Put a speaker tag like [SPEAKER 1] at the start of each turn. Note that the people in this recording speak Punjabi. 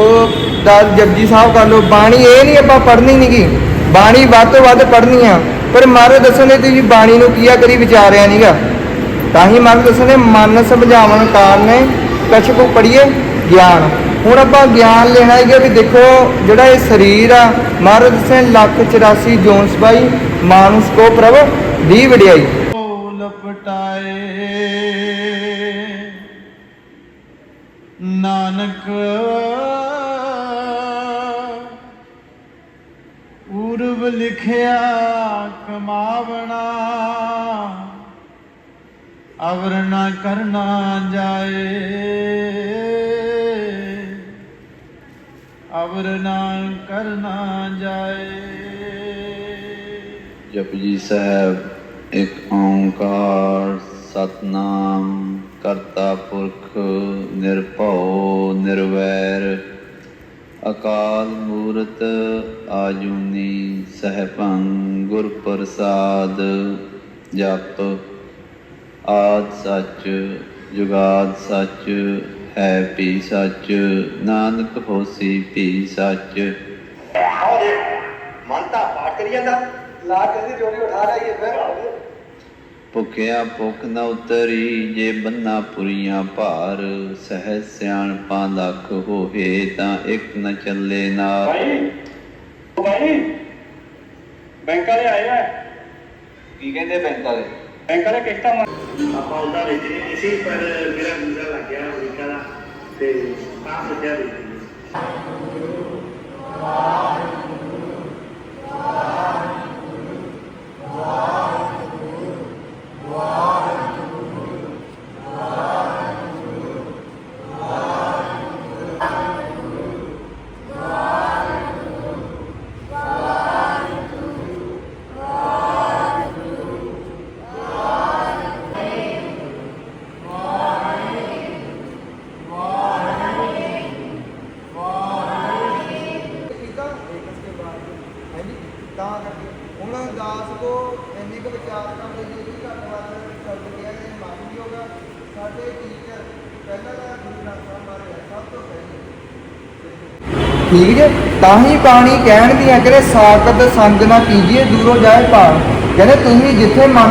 [SPEAKER 1] ਕੋ ਦਾ ਜਪਜੀ ਸਾਹਿਬ ਕਰ ਲਓ, ਬਾਣੀ ਇਹ ਨਹੀਂ ਆਪਾਂ ਪੜ੍ਹਨੀ ਨਹੀਂਗੀ ਬਾਣੀ ਵੱਧ ਤੋਂ ਵੱਧ ਪੜ੍ਹਨੀ ਆ। ਪਰ ਮਹਾਰਾਜ ਦੱਸਣੇ ਤੁਸੀਂ ਬਾਣੀ ਨੂੰ ਕੀਆ ਕਰੀ ਵਿਚਾਰਿਆ ਨਹੀਂਗਾ ਤਾਂ ਹੀ ਮਹਾਰਾਜ ਦੱਸਣੇ ਮਨ ਸਮਝਾਵਣ ਕਾਰਨ ਕਛ ਕੋ ਪੜੀਏ ਗਿਆਨ। ਹੁਣ ਆਪਾਂ ਗਿਆਨ ਲੈਣਾ ਹੈਗਾ ਵੀ ਦੇਖੋ, ਜਿਹੜਾ ਇਹ ਸਰੀਰ ਆ, ਮਹਾਰਾਜ ਦੱਸੇ ਲੱਖ 84 ਜੋਨ ਸਬਾਈ, ਮਾਨਸ ਕੋ ਪ੍ਰਭ ਦੀ ਵਡਿਆਈ।
[SPEAKER 2] ਲਪਟਾਏ ਨਾਨਕ ਪੂਰਬ ਲਿਖਿਆ ਕਮਾਵਣਾ, ਅਵਰ ਨਾ ਕਰਨਾ ਜਾਏ। ਅਵਰ ਨਾ ਕਰਨਾ ਜਾਏ।
[SPEAKER 3] ਜਪਜੀ ਸਾਹਿਬ, ਇੱਕ ਓੰਕਾਰ ਸਤਨਾਮ। ਕਰਤਾ ਪੁਰਖ ਨਿਰਭਉ, ਨਿਰਵੈਰ। ਅਕਾਲ ਮੂਰਤ ਆਜੂਨੀ ਸਹਿਭੰ ਗੁਰ ਪ੍ਰਸਾਦ। ਜਪ ਆਦ ਸੱਚ, ਜੁਗਾਦ ਸੱਚ, ਹੈ ਵੀ ਸੱਚ, ਨਾਨਕ ਹੋਸੀ ਵੀ ਸੱਚ।
[SPEAKER 1] ਮਨ ਤਾਂ ਪਾਠ ਕਰੀ ਜਾਂਦਾ। ਲਾ ਕੇ ਦੀ ਜੋੜੀ ਉਠਾ ਲਈਏ ਫਿਰ।
[SPEAKER 3] ਭੁਖਿਆ ਭੁਖ ਨ ਉਤਰੀ ਜੇ ਬੰਨਾ ਪੁਰੀਆਂ ਭਾਰ ਸਹਿ ਸਿਆਣਪਾਂ ਲੱਖ ਹੋਏ ਤਾਂ ਇੱਕ ਨ ਚੱਲੇ ਨਾਲ
[SPEAKER 4] ਭਾਈ ਉਹ ਭਾਈ ਬੈਂਕ ਵਾਲੇ ਆਏ ਆ।
[SPEAKER 3] ਕੀ ਕਹਿੰਦੇ ਬੈਂਕ ਵਾਲੇ?
[SPEAKER 4] ਬੈਂਕ ਵਾਲੇ ਕਿਸ਼ਤਾਂ
[SPEAKER 5] ਆਪਾਂ ਉਹਦਾ ਵੇਚਣੀ ਨਹੀਂ ਸੀ ਪਰ ਮੇਰਾ ਵੀਜ਼ਾ ਲੱਗ ਗਿਆ ਅਮਰੀਕਾ ਦਾ ਤੇ ਤਾਂ ਸੋਚਿਆ ਵੇਚਣੀ
[SPEAKER 1] ਠੀਕ ਤਾਂ ਕਰਕੇ ਉਹਨਾਂ ਦਾਸ ਕੋ ਇੰਨੇ ਕੁ ਵਿਚਾਰ ਕਰਦੇ ਨੇ ਕਿ ਘੱਟ ਸ਼ਬਦ ਕਿਹਾ ਕਿ ਮਨ ਹੋਗਾ ਸਾਡੇ ਟੀਚਰ ਪਹਿਲਾਂ ਦਾ ਗੁਰੂ ਗ੍ਰੰਥ ਸਾਹਿਬ ਮਾਰੇ ਸਭ ਤੋਂ ਪਹਿਲੇ। ਠੀਕ ਜੇ? ਤਾਂ ਹੀ ਪਾਣੀ ਕਹਿਣ ਦੀਆਂ ਕਹਿੰਦੇ ਸਾਖਤ ਸੰਗ ਨਾ ਕੀਜੀਏ, ਦੂਰੋਂ ਜਾਏ ਭਾਣ ਕਹਿੰਦੇ ਤੁਸੀਂ ਜਿੱਥੇ ਮਨ